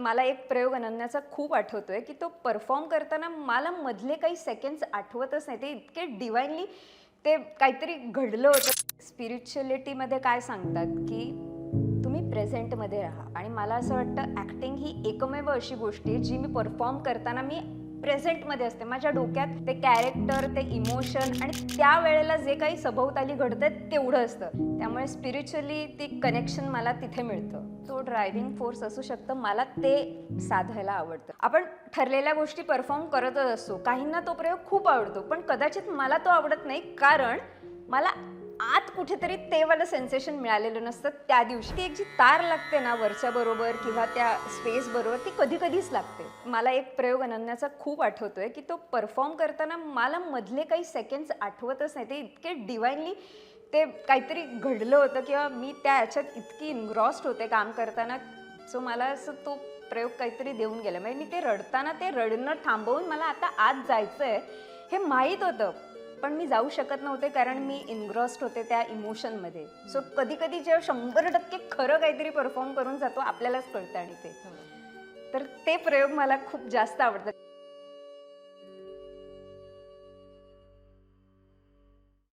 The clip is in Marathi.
मला एक प्रयोग अनन्याचा खूप आठवतो आहे की तो परफॉर्म करताना मला मधले काही सेकंड्स आठवतच नाही. ते इतके डिवाइनली ते काहीतरी घडलं होतं. स्पिरिच्युअलिटीमध्ये काय सांगतात की तुम्ही प्रेझेंटमध्ये राहा. आणि मला असं वाटतं ॲक्टिंग ही एकमेव अशी गोष्ट आहे जी मी परफॉर्म करताना मी प्रेझेंटमध्ये असते. माझ्या डोक्यात ते कॅरेक्टर ते इमोशन आणि त्या वेळेला जे काही सभोवताली घडतं तेवढं असतं. त्यामुळे स्पिरिच्युअली ती कनेक्शन मला तिथे मिळतं. तो ड्रायव्हिंग फोर्स असू शकतं. मला ते साधायला आवडतं. आपण ठरलेल्या गोष्टी परफॉर्म करतच असतो. काहींना तो प्रयोग खूप आवडतो. पण कदाचित मला तो आवडत नाही. कारण मला आत कुठेतरी ते वालं सेन्सेशन मिळालेलं नसतं. त्या दिवशी ती एक जी तार लागते ना वरच्या बरोबर किंवा त्या स्पेस बरोबर ती कधी कधीच लागते. मला एक प्रयोग अनन्याचा खूप आठवतोय की तो परफॉर्म करताना मला मधले काही सेकंड्स आठवतच नाही. ते इतके डिवाइनली ते काहीतरी घडलं होतं किंवा मी त्या ह्याच्यात इतकी इनग्रॉस्ड होते काम करताना सो मला असं तो प्रयोग काहीतरी देऊन गेला. म्हणजे मी ते रडताना ते रडणं थांबवून मला आता आत जायचं आहे हे माहीत होतं. पण मी जाऊ शकत नव्हते कारण मी इनग्रॉस्ड होते त्या इमोशनमध्ये सो कधी कधी जेव्हा शंभर टक्के खरं काहीतरी परफॉर्म करून जातो आपल्यालाच कळतं आणि ते. तर ते प्रयोग मला खूप जास्त आवडतात.